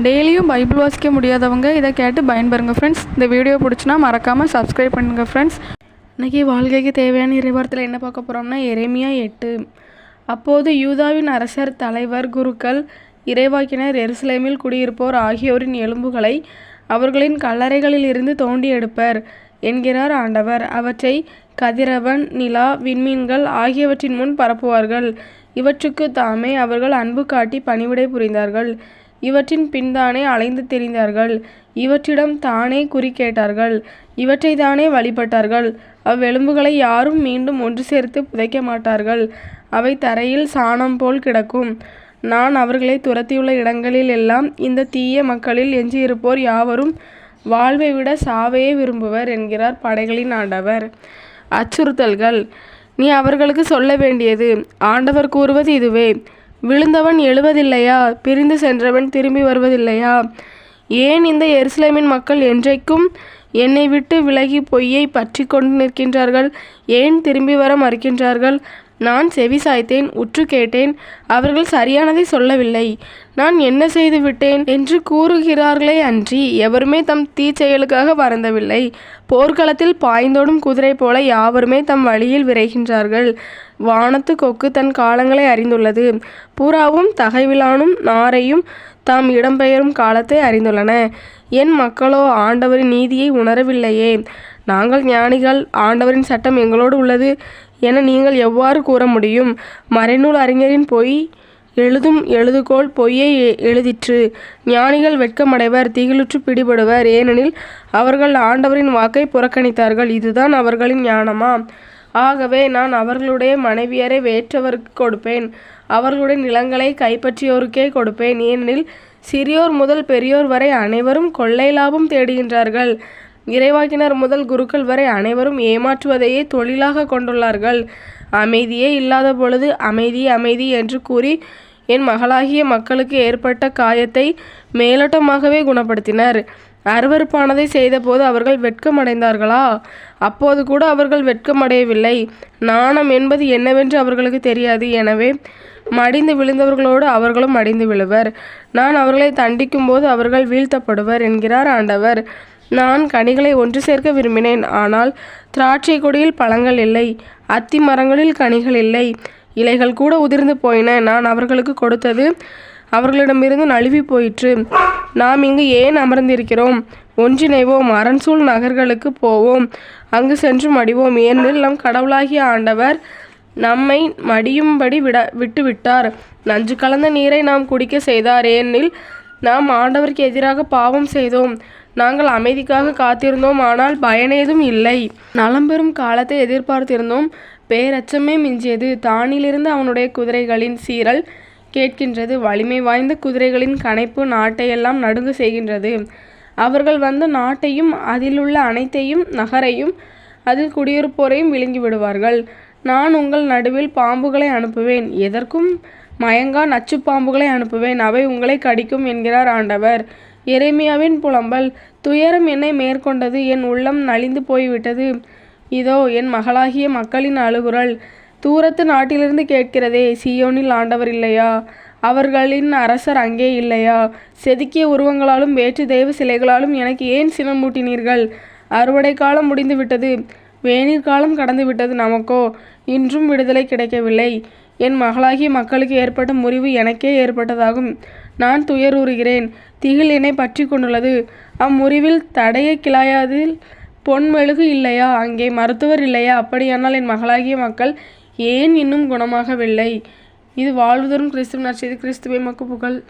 டெய்லியும் பைபிள் வாசிக்க முடியாதவங்க இதை கேட்டு பயன்பெறுங்க ஃப்ரெண்ட்ஸ் இந்த வீடியோ பிடிச்சினா மறக்காமல் சப்ஸ்கிரைப் பண்ணுங்கள் ஃப்ரெண்ட்ஸ் இன்றைக்கி வாழ்க்கைக்கு தேவையான இறைவாரத்தில் என்ன பார்க்க போகிறோம்னா எரேமியா எட்டு. அப்போது யூதாவின் அரசர் தலைவர் குருக்கள் இறைவாக்கினர் எருசலேமில் குடியிருப்போர் ஆகியோரின் எலும்புகளை அவர்களின் கல்லறைகளில் இருந்து தோண்டி எடுப்பர் என்கிறார் ஆண்டவர். அவற்றை கதிரவன் நிலா விண்மீன்கள் ஆகியவற்றின் முன் பரப்புவார்கள். இவற்றுக்கு தாமே அவர்கள் அன்பு காட்டி பணிவிடை புரிந்தார்கள். இவற்றின் பின்தானே அலைந்து திரிந்தார்கள். இவற்றிடம் தானே குறி கேட்டார்கள். இவற்றை தானே வழிபட்டார்கள். அவ்வெலும்புகளை யாரும் மீண்டும் ஒன்று சேர்த்து புதைக்க மாட்டார்கள். அவை தரையில் சாணம் போல் கிடக்கும். நான் அவர்களை துரத்தியுள்ள இடங்களில் எல்லாம் இந்த தீய மக்களில் எஞ்சியிருப்போர் யாவரும் வாழ்வை விட சாவையே விரும்புவர் என்கிறார் படைகளின் ஆண்டவர். அச்சுறுத்தல்கள். நீ அவர்களுக்கு சொல்ல வேண்டியது. ஆண்டவர் கூறுவது இதுவே. விழுந்தவன் எழுவதில்லையா? பிரிந்து சென்றவன் திரும்பி வருவதில்லையா? ஏன் இந்த எருசலேமின் மக்கள் என்றைக்கும் என்னை விட்டு விலகி பொய்யை பற்றி கொண்டு நிற்கின்றார்கள்? ஏன் திரும்பி வர மறுக்கின்றார்கள்? நான் செவி சாய்த்தேன் உற்று கேட்டேன் அவர்கள் சரியானதை சொல்லவில்லை. நான் என்ன செய்து விட்டேன் என்று கூறுகிறார்களே அன்றி எவருமே தம் தீச்செயலுக்காக வருந்தவில்லை. போர்க்களத்தில் பாய்ந்தோடும் குதிரை போல யாவருமே தம் வழியில் விரைகின்றார்கள். வானத்து கொக்கு தன் காலங்களை அறிந்துள்ளது. புறாவும் தகைவிலானும் நாரையும் தாம் இடம்பெயரும் காலத்தை அறிந்துள்ளன. என் மக்களோ ஆண்டவரின் நீதியை உணரவில்லையே. நாங்கள் ஞானிகள் ஆண்டவரின் சட்டம் எங்களோடு உள்ளது என நீங்கள் எவ்வாறு கூற முடியும்? மறைநூல் அறிஞரின் பொய் எழுதும் எழுதுகோள் பொய்யை எழுதிற்று. ஞானிகள் வெட்கமடைவர் திகிலுற்று பிடிபடுவர். ஏனெனில் அவர்கள் ஆண்டவரின் வாக்கை புறக்கணித்தார்கள். இதுதான் அவர்களின் ஞானமா? ஆகவே நான் அவர்களுடைய மனைவியரை வேற்றவருக்கு கொடுப்பேன். அவர்களுடைய நிலங்களை கைப்பற்றியோருக்கே கொடுப்பேன். ஏனெனில் சிறியோர் முதல் பெரியோர் வரை அனைவரும் கொள்ளை லாபம் தேடுகின்றார்கள். இறைவாக்கினர் முதல் குருக்கள் வரை அனைவரும் ஏமாற்றுவதையே தொழிலாக கொண்டுள்ளார்கள். அமைதியே இல்லாத பொழுது அமைதி அமைதி என்று கூறி என் மகளாகிய மக்களுக்கு ஏற்பட்ட காயத்தை மேலோட்டமாகவே குணப்படுத்தினர். அருவறுப்பானதை செய்தபோது அவர்கள் வெட்கமடைந்தார்களா? அப்போது கூட அவர்கள் வெட்கமடையவில்லை. நாணம் என்பது என்னவென்று அவர்களுக்கு தெரியாது. எனவே மடிந்து விழுந்தவர்களோடு அவர்களும் மடிந்து விழுவர். நான் அவர்களை தண்டிக்கும் போது அவர்கள் வீழ்த்தப்படுவர் என்கிறார் ஆண்டவர். நான் கனிகளை ஒன்று சேர்க்க விரும்பினேன். ஆனால் திராட்சை கொடியில் பழங்கள் இல்லை. அத்தி மரங்களில் கனிகள் இல்லை. இலைகள் கூட உதிர்ந்து போயின. நான் அவர்களுக்கு கொடுத்தது அவர்களிடமிருந்து நழுவி போயிற்று. நாம் இங்கு ஏன் அமர்ந்திருக்கிறோம்? ஒன்றிணைவோம். அரண்சூழ் நகர்களுக்கு போவோம். அங்கு சென்று மடிவோம். ஏனெனில் நம் கடவுளாகிய ஆண்டவர் நம்மை மடியும்படி விட விட்டுவிட்டார். நஞ்சு கலந்த நீரை நாம் குடிக்க செய்தார். ஏனெனில் நாம் ஆண்டவருக்கு எதிராக பாவம் செய்தோம். நாங்கள் அமைதிக்காக காத்திருந்தோம். ஆனால் பயனேதும் இல்லை. நலம்பெறும் காலத்தை எதிர்பார்த்திருந்தோம். பேரச்சமே மிஞ்சியது. தானிலிருந்து அவனுடைய குதிரைகளின் சீரல் கேட்கின்றது. வலிமை வாய்ந்த குதிரைகளின் கணைப்பு நாட்டையெல்லாம் நடுங்க செய்கின்றது. அவர்கள் வந்த நாட்டையும் அதிலுள்ள அனைத்தையும் நகரையும் அதில் குடியிருப்போரையும் விழுங்கி விடுவார்கள். நான் உங்கள் நடுவில் பாம்புகளை அனுப்புவேன். எதற்கும் மயங்கா நச்சு பாம்புகளை அனுப்புவேன். அவை உங்களை கடிக்கும் என்கிறார் ஆண்டவர். எரேமியாவின் புலம்பல் துயரம் என்னை மேற்கொண்டது. என் உள்ளம் நலிந்து போய்விட்டது. இதோ என் மகளாகிய மக்களின் அழுகுரல் தூரத்து நாட்டிலிருந்து கேட்கிறதே சியோனில் ஆண்டவர் இல்லையா? அவர்களின் அரசர் அங்கே இல்லையா? செதுக்கிய உருவங்களாலும் வேற்று தெய்வ சிலைகளாலும் எனக்கு ஏன் சினமூட்டினீர்கள் அறுவடை காலம் முடிந்து விட்டது வேநீர் காலம் கடந்து விட்டது நமக்கோ? இன்றும் விடுதலை கிடைக்கவில்லை. என் மகளாகிய மக்களுக்கு ஏற்பட்ட முறிவு எனக்கே ஏற்பட்டதாகும். நான் துயரூறுகிறேன். திகில் என்னை பற்றி கொண்டுள்ளது. அம்முறிவில் தடைய கிளாயாதில் பொன் மெழுகு இல்லையா? அங்கே மருத்துவர் இல்லையா? அப்படியானால் என் மகளாகிய மக்கள் ஏன் இன்னும் குணமாகவில்லை? இது வாழ்வுதரும் கிறிஸ்துவ நற்செய்தி கிறிஸ்துவை மக்கு புகழ்.